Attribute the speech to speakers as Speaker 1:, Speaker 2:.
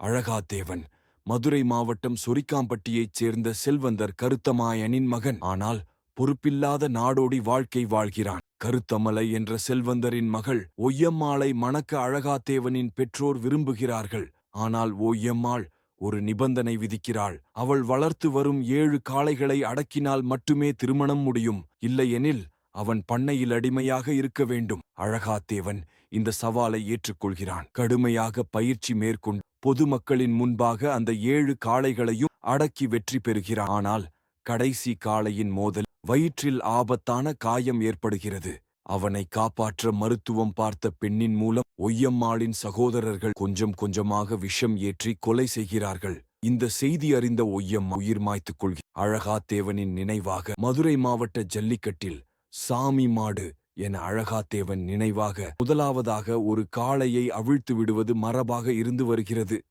Speaker 1: அழகாத்தேவன் மதுரை மாவட்டம் சொரிக்காம்பட்டியைச் சேர்ந்த செல்வந்தர் கருத்தமாயனின் மகன். ஆனால் பொறுப்பில்லாத நாடோடி வாழ்க்கை வாழ்கிறான். கருத்தமலை என்ற செல்வந்தரின் மகள் ஒய்யம்மாளை மணக்க அழகாத்தேவனின் பெற்றோர் விரும்புகிறார்கள். ஆனால் ஒய்யம்மாள் ஒரு நிபந்தனை விதிக்கிறாள். அவள் வளர்த்து வரும் ஏழு காளைகளை அடக்கினால் மட்டுமே திருமணம் முடியும். இல்லையெனில் அவன் பண்ணையில் அடிமையாக இருக்க வேண்டும். அழகாத்தேவன் இந்த சவாலை ஏற்றுக்கொள்கிறான். கடுமையாக பயிற்சி மேற்கொண்டு பொதுமக்களின் முன்பாக அந்த ஏழு காளைகளையும் அடக்கி வெற்றி பெறுகிறான். ஆனால் கடைசி காளையின் மோதல் வயிற்றில் ஆபத்தான காயம் ஏற்படுகிறது. அவனை காப்பாற்ற மருத்துவம் பார்த்த பெண்ணின் மூலம் ஒய்யம்மாளின் சகோதரர்கள் கொஞ்சம் கொஞ்சமாக விஷம் ஏற்றி கொலை செய்கிறார்கள். இந்த செய்தி அறிந்த ஒய்யம்மா உயிர் மாய்த்துக் கொள்கிறார் அழகாத்தேவனின் நினைவாக மதுரை மாவட்ட ஜல்லிக்கட்டில் சாமி மாடு என அழகாத்தேவன் நினைவாக முதலாவதாக ஒரு காளையை அவிழ்த்து விடுவது மரபாக இருந்து வருகிறது.